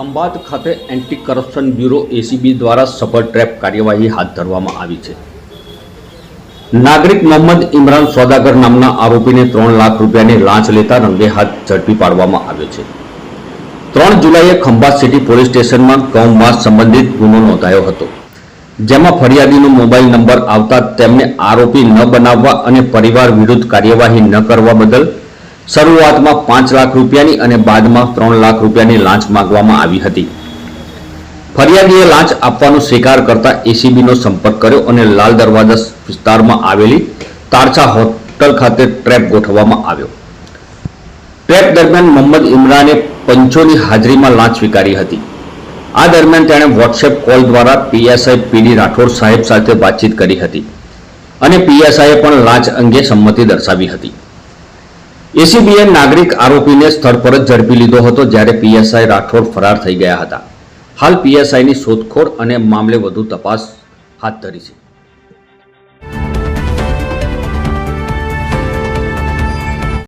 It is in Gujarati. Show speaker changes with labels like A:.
A: ખંભાત ખાતે એન્ટી કરપ્શન બ્યુરો એસીબી દ્વારા સફળ ટ્રેપ કાર્યવાહી હાથ ધરવામાં આવી છે. નાગરિક મોહમ્મદ ઇમરાન સોદાગર નામના આરોપીને ત્રણ લાખ રૂપિયાની લાંચ લેતા રંગે હાથ ઝડપી પાડવામાં આવ્યો છે. ત્રણ જુલાઈએ ખંભાત સિટી પોલીસ સ્ટેશનમાં ગૌમાંસ સંબંધિત ગુનો નોંધાયો હતો. જેમાં ફરિયાદીનો મોબાઈલ નંબર આવતા તેમને આરોપી ન બનાવવા અને પરિવાર વિરુદ્ધ કાર્યવાહી ન કરવા બદલ શરૂઆતમાં પાંચ લાખ રૂપિયાની અને બાદમાં ત્રણ લાખ રૂપિયાની લાંચ માંગવામાં આવી હતી. ફરિયાદીએ લાંચ આપવાનો સ્વીકાર કરતા એસીબીનો સંપર્ક કર્યો અને લાલ દરવાજા વિસ્તારમાં આવેલી તારછા હોટલ ખાતે ટ્રેપ ગોઠવવામાં આવ્યો. ટ્રેપ દરમિયાન મોહમ્મદ ઇમરાને પંચોની હાજરીમાં લાંચ સ્વીકારી હતી. આ દરમિયાન તેણે વોટ્સએપ કોલ દ્વારા પીએસઆઈ પીડી રાઠોડ સાહેબ સાથે વાતચીત કરી હતી અને પીએસઆઈએ પણ લાંચ અંગે સંમતિ દર્શાવી હતી. એસીબીએ નાગરિક આરોપીને સ્થળ પર જ ઝડપી લીધો હતો જ્યારે પીએસઆઈ રાઠોડ ફરાર થઈ ગયા હતા. હાલ પીએસઆઈની શોધખોળ અને મામલે વધુ તપાસ હાથ ધરી છે.